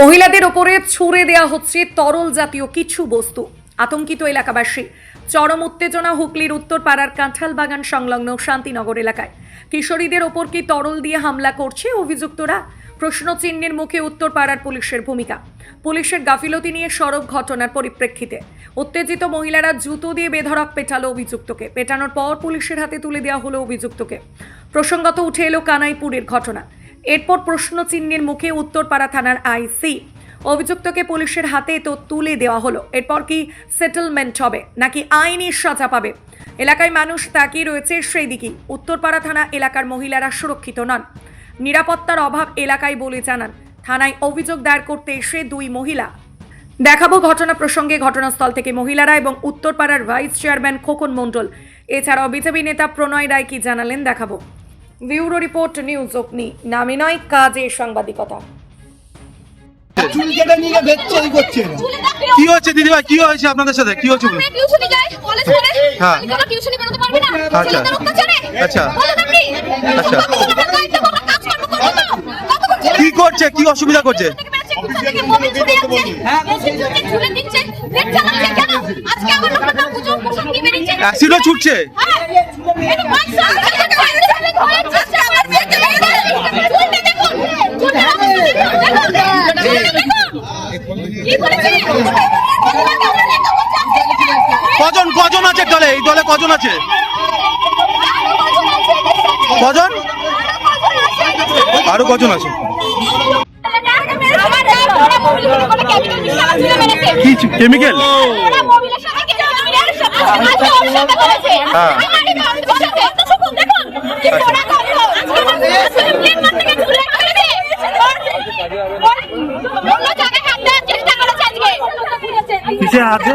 মহিলাদের ওপরে ছুড়ে দেয়া হচ্ছে তরল জাতীয় কিছু বস্তু। আতঙ্কিত এলাকাবাসী, চরম উত্তেজনা হুগলির উত্তর পাড়ার কাঁঠাল বাগান সংলগ্ন শান্তিনগর এলাকায়। কিশোরীদের ওপর কি তরল দিয়ে হামলা করছে অভিযুক্তরা? প্রশ্নচিহ্নের মুখে উত্তর পাড়ার পুলিশের ভূমিকা। পুলিশের গাফিলতি নিয়ে সড়ক ঘটনার পরিপ্রেক্ষিতে উত্তেজিত মহিলারা জুতো দিয়ে বেধড়ক পেটালো অভিযুক্তকে। পেটানোর পর পুলিশের হাতে তুলে দেওয়া হলো অভিযুক্তকে। প্রসঙ্গত উঠে এলো কানাইপুরের ঘটনা। এরপর প্রশ্নচিহ্নের মুখে উত্তরপাড়া থানার আইসি অভিযুক্তকে পুলিশের হাতে তো তুলে দেওয়া হলো। এরপর কি সেটেলমেন্ট হবে, নাকি আইনি সাজা পাবে? এলাকায় মানুষ তাকিয়ে রয়েছে সেই দিকেই। উত্তরপাড়া থানা এলাকার মহিলারা সুরক্ষিত নন। নিরাপত্তার অভাব এলাকায় বলে জানান। থানায় অভিযোগ দায়ের করতে এসে দুই মহিলা। দেখাবো ঘটনা প্রসঙ্গে ঘটনাস্থল থেকে মহিলারা এবং উত্তরপাড়ার ভাইস চেয়ারম্যান খোকন মণ্ডল। এছাড়াও বিজেপি নেতা প্রণয় রায় কি জানালেন দেখাবো। ব্যুরো রিপোর্ট নিউজ অগ্নি। নামে নয় কাজে সাংবাদিকতা। চুল কেটে নিয়ে বেচছে করছে কি হচ্ছে দিদিভাই কি হয়েছে আপনাদের সাথে? কি হচ্ছে বলুন? যাই কলেজ করে হ্যাঁ। আমি বেরোতে পারবি না? আচ্ছা। আচ্ছা। আচ্ছা। কি করছে? কি অসুবিধা করছে? কজন কজন আছে দলে? এই দলে কজন আছে? কজন? আরও কজন আছে কি কেমিক্যাল। কিসে হাতে?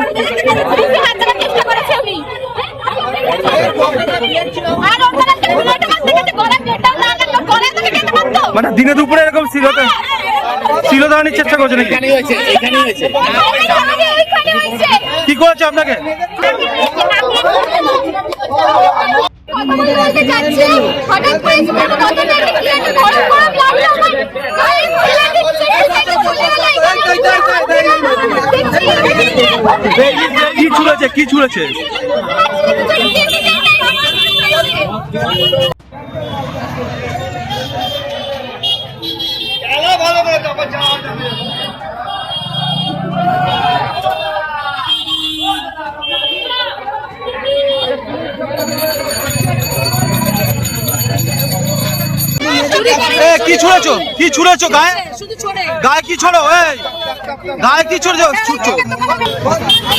আর ওখানে মানে দিনে দুপুরে এরকম শিলতা শিলতাহানির চেষ্টা করছে নাকি? কি করেছে আপনাকে? কি ছুড়েছে কি ছুড়েছে এ কি ছুড়েছো কি ছুড়েছো গায়ে গায়ে কি ছড়ো এই গায়ে কি ছুড়েছো ছুটছো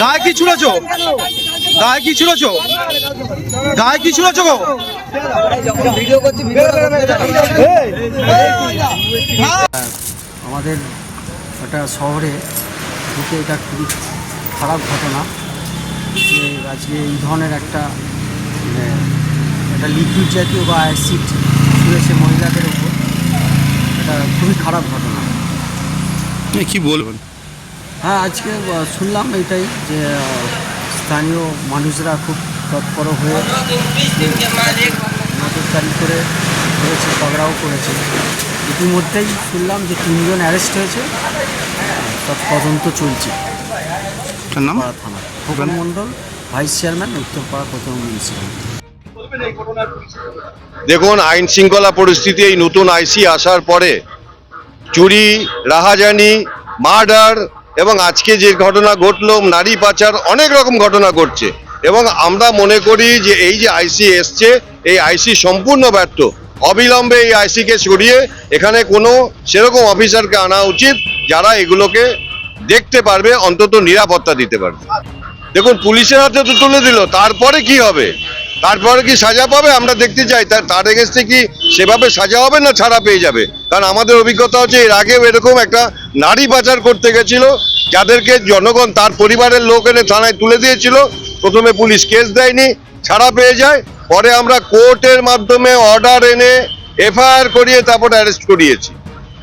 গায়ে কি ছুড়েছো গায়ে কি ছুড়েছো গায়ে কি ছুড়েছো গো আমাদের একটা শহরে ঢুকে এটা খুবই খারাপ ঘটনা যে আজকে এই ধরনের একটা মানে একটা লিকুইড জাতীয় বা অ্যাসিড ছুঁড়েছে মহিলাদের উপর এটা খুবই খারাপ ঘটনা। কি বলবেন? হ্যাঁ আজকে শুনলাম এটাই যে স্থানীয় মানুষরা খুব তৎপর হয়ে নজরদারি করে করেছে পগড়াও করেছে। ইতিমধ্যেই শুনলাম যে তিনজন অ্যারেস্ট হয়েছে। সব তদন্ত চলছে। নাম? থানা। খোকন মণ্ডল ভাইস চেয়ারম্যান উত্তরপাড়া প্রথম মিউনিসিপ্যালিটি দেখুন আইন শৃঙ্খলা পরিস্থিতি এই নতুন আইসি আসার পরে চুরি রাহাজানি মার্ডার এবং আজকে যে ঘটনা ঘটলো নারী পাচার অনেক রকম ঘটনা ঘটছে। এবং আমরা মনে করি যে এই যে আইসি এসছে এই আইসি সম্পূর্ণ ব্যর্থ। অবিলম্বে এই আইসিকে সরিয়ে এখানে কোনো সেরকম অফিসারকে আনা উচিত যারা এগুলোকে দেখতে পারবে, অন্তত নিরাপত্তা দিতে পারবে। দেখুন, পুলিশের হাতে তো তুলে দিল, তারপরে কি হবে? তারপরে কি সাজা পাবে? আমরা দেখতে চাই। তার তার এগেস্টে কি সেভাবে সাজা হবে না ছাড়া পেয়ে যাবে? কারণ আমাদের অভিজ্ঞতা হচ্ছে, এর আগেও এরকম একটা নারী পাচার করতে গেছিল, যাদেরকে জনগণ, তার পরিবারের লোক এনে থানায় তুলে দিয়েছিল। প্রথমে পুলিশ কেস দেয়নি, ছাড়া পেয়ে যায়। পরে আমরা কোর্টের মাধ্যমে অর্ডার এনে এফআইআর করিয়ে তারপরে অ্যারেস্ট করিয়েছি।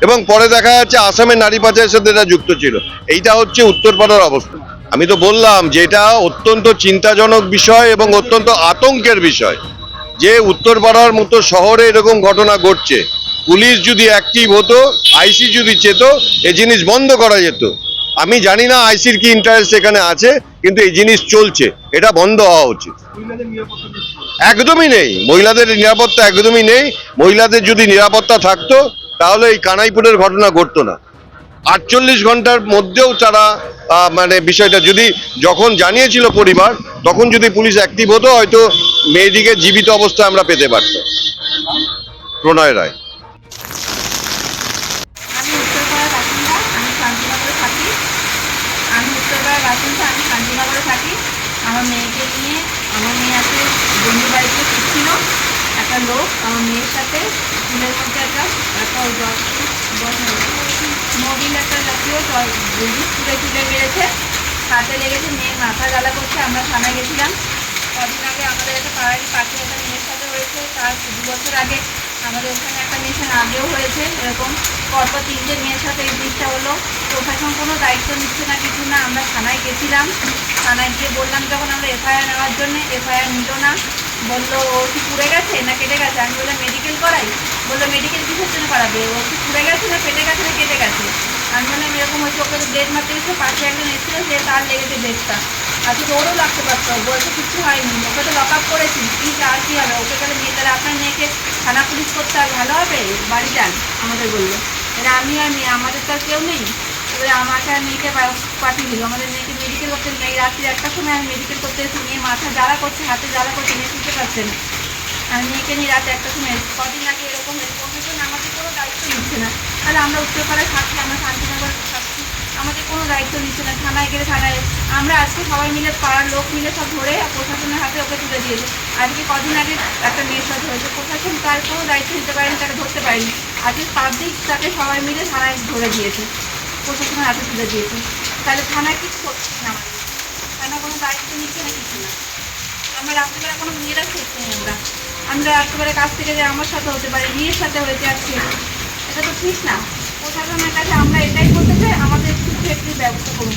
এবং পরে দেখা যাচ্ছে আসামের নারী পাচারের সাথে এটা যুক্ত ছিল। এইটা হচ্ছে উত্তরপাড়ার অবস্থা। আমি তো বললাম যে এটা অত্যন্ত চিন্তাজনক বিষয় এবং অত্যন্ত আতঙ্কের বিষয় যে উত্তরপাড়ার মতো শহরে এরকম ঘটনা ঘটছে। পুলিশ যদি অ্যাক্টিভ হতো, আইসি যদি চেত এই জিনিস বন্ধ করা যেত। আমি জানি না আইসির কি ইন্টারেস্ট এখানে আছে, কিন্তু এই জিনিস চলছে। এটা বন্ধ হওয়া উচিত। একদমই নেই। মহিলাদের নিরাপত্তা একদমই নেই। মহিলাদের যদি নিরাপত্তা থাকতো, তাহলে এই কানাইপুরের ঘটনা ঘটতো না। আটচল্লিশ ঘণ্টার মধ্যেও তারা মানে বিষয়টা যদি যখন জানিয়েছিল পরিবার, তখন যদি পুলিশ অ্যাক্টিভ হতো, হয়তো মেয়েটিকে জীবিত অবস্থায় আমরা পেতে পারতাম। প্রণয় রায়। আমি উত্তরপাড়ার বাসিন্দা, আমি থাকি। আমার মেয়েকে নিয়ে, আমার মেয়ে আছে বন্ধু বাড়িতে ছিল একটা লোক, আমার মেয়ের সাথে, স্কুলের মধ্যে একটা একটা মোবিল একটা জাতীয় বুঝি স্কুলে তুলে মেরেছে, হাতে লেগেছে, মেয়ের মাথা জ্বালা করছে, আমরা থানায় গেছিলাম। কদিন আগে আমাদের একটা পাড়ারি পাখি একটা মেয়ের সাথে হয়েছে, তার দু বছর আগে আমাদের ওখানে একটা মেয়ের আগেও হয়েছে, এরকম পরপর তিনটে মেয়ের সাথে এই জিনিসটা হলো। প্রশাসন কোনো দায়িত্ব নিচ্ছে না, কিছু না, আমরা থানায় গেছিলাম। থানায় গিয়ে বললাম যখন আমরা এফআইআর নেওয়ার জন্য এফআইআর নিল না, বলল, ও কি পুড়ে গেছে না কেটে গেছে? আমি বললাম মেডিকেল করাই। বলল মেডিকেল কিসের জন্য করাবে? ও কি পুড়ে গেছে না কেটে গেছে না কেটে গেছে? আমি বললাম, এরকম হয়েছে, ওকে ব্লেড মারতে গেছে পাশে একজন এসেছিল, সে তার লেগেছে ব্লেডটা আজকে ওরও লাগতে পারতো বলছে কিচ্ছু হয়নি। ওকে তো লক আপ করেছি, কি আর কি হবে? ওকে তাহলে মেয়ে তাহলে আপনার মেয়েকে থানা পুলিশ করতে আর ভালো হবে? বাড়ি যান, আমাদের বলল। এবার আমি আর মেয়ে, আমাদের তো আর কেউ নেই। এবারে আমাকে আর মেয়েকে পাঠিয়ে দিল। আমাদের মেয়েকে মেডিকেল করতে নেই রাত্রি একটার সময় আমি মেডিকেল করতে এসেছি। মেয়ে মাথা জ্বালা করছে, হাতে জ্বালা করছে, মেয়ে শুনতে পারছে না। আর মেয়েকে নিয়ে রাতে একটা সময়। কদিন আগে এরকম প্রশাসন আমাদের কোনো দায়িত্ব নিচ্ছে না। তাহলে আমরা উত্তরপাড়ায় থাকি, আমরা শান্তিনগর আমাদের কোনো দায়িত্ব নিচ্ছে না, থানায় গেলে থানায় আমরা আজকে সবাই মিলে, পাড়ার লোক মিলে সব ধরে প্রশাসনের হাতে ওকে তুলে দিয়েছে। আজকে কদিন আগে একটা সাথে হয়েছে। প্রশাসন তার কোনো দায়িত্ব নিতে পারেনি, তাকে ধরতে পারেনি। আজকে পাবলিক তাকে সবাই মিলে থানায় ধরে দিয়েছে। প্রশাসনের হাতে তুলে দিয়েছে। তাহলে থানায় কিছু করছে না থানা কোনো দায়িত্ব নিচ্ছে না কিছু না। আমরা রাত্রিবেলা কোনো মেয়েরা খেতে নেই আমরা। আমরা রাত্রিবেলা কাছ থেকে যে আমার সাথে হতে পারে, মেয়ের সাথে হয়েছে আজকে। এটা তো ঠিক না। প্রশাসনের কাছে আমরা এটাই বলতে চাই আমাদের একটু একটু ব্যবস্থা করুন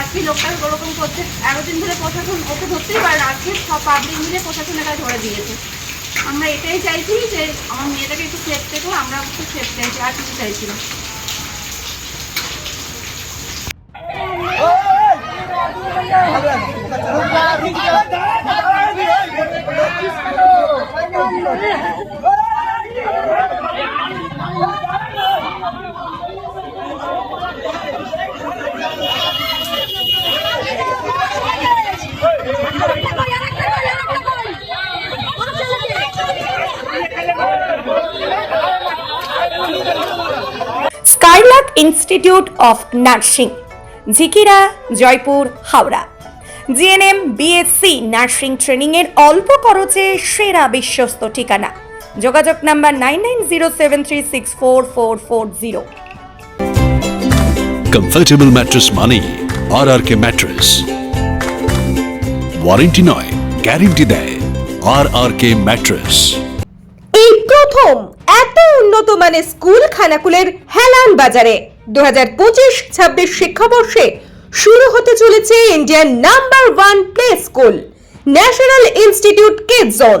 আজকে লোকটা ওরকম করছে এতদিন ধরে প্রশাসন ওকে ধরতেই পারে না আজকে সব পাবলিক মিলে প্রশাসনের কাছে ধরে দিয়েছে আমরা এটাই চাইছি যে আমার মেয়েটাকে একটু সেফ থেকো আমরা একটু সেফ চাইছি আর কিছু চাইছি না Skylark institute of nursing, Jhikira, Jaipur, Howrah. GNM BSc nursing ট্রেনিংয়ের অল্প খরচে সেরা বিশ্বস্ত ঠিকানা। যোগাযোগ number nine nine zero seven three six four four four zero. Comfortable mattress মানেই R R K mattress warranty নয় গ্যারেন্টি দেয় আর আর কে ম্যাট্রেস এই প্রথম এত উন্নত মানের স্কুল খানাকুলের হেলান বাজারে দু হাজার পঁচিশ ছাব্বিশ শিক্ষাবর্ষে শুরু হতে চলেছে Indian number one play school national institute kid zone.